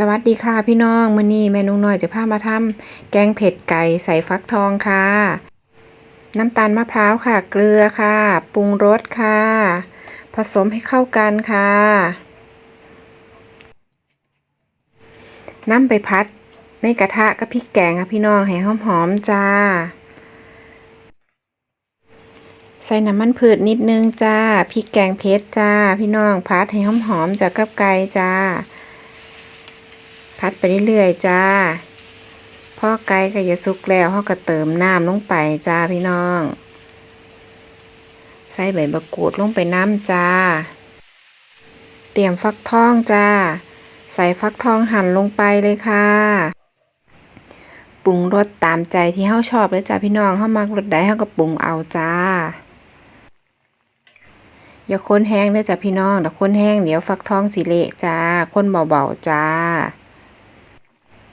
สวัสดีค่ะพี่น้องมื้อนี้แม่นุ่งน้อยจะพามาทำแกงเผ็ดไก่ใส่ฟักทองค่ะ น้ำตาลมะพร้าวค่ะ เกลือค่ะ ปรุงรสค่ะ ผสมให้เข้ากันค่ะนำไปพัดในกระทะกับพริกแกงค่ะพี่น้องให้หอมๆจ้า ใส่น้ำมันพืชนิดนึงจ้าพริกแกงเผ็ดจ้า พี่น้องพัดให้หอมๆจากกับไก่จ้า พัดไปเรื่อยๆจ้าพ่อไก่ก็จะสุกแล้วเขาก็เติมน้ำลงไปจ้าพี่น้อง ใส่ใบมะกรูดลงไปน้ำจ้า เตรียมฟักทองจ้า ใส่ฟักทองหั่นลงไปเลยค่ะปรุงรสตามใจที่เฮาชอบเลยจ้าพี่น้องเฮามักรสใดเฮาก็ปรุงเอาจ้า อย่าคนแห้งเด้อจ้าพี่น้องถ้าคนแห้งเดี๋ยวฟักทองสิเละจ้าคนเบาๆจ้า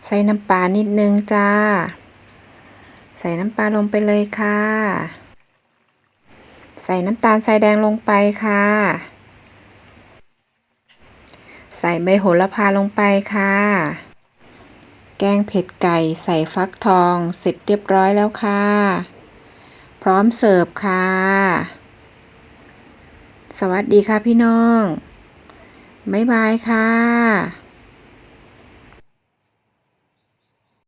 ใส่น้ำปลานิดนึงจ้า ใส่น้ำปลาลงไปเลยค่ะ ใส่น้ำตาลทรายแดงลงไปค่ะ ใส่ใบโหระพาลงไปค่ะ แกงเผ็ดไก่ใส่ฟักทองเสร็จเรียบร้อยแล้วค่ะ พร้อมเสิร์ฟค่ะ สวัสดีค่ะพี่น้อง บ๊ายบายค่ะ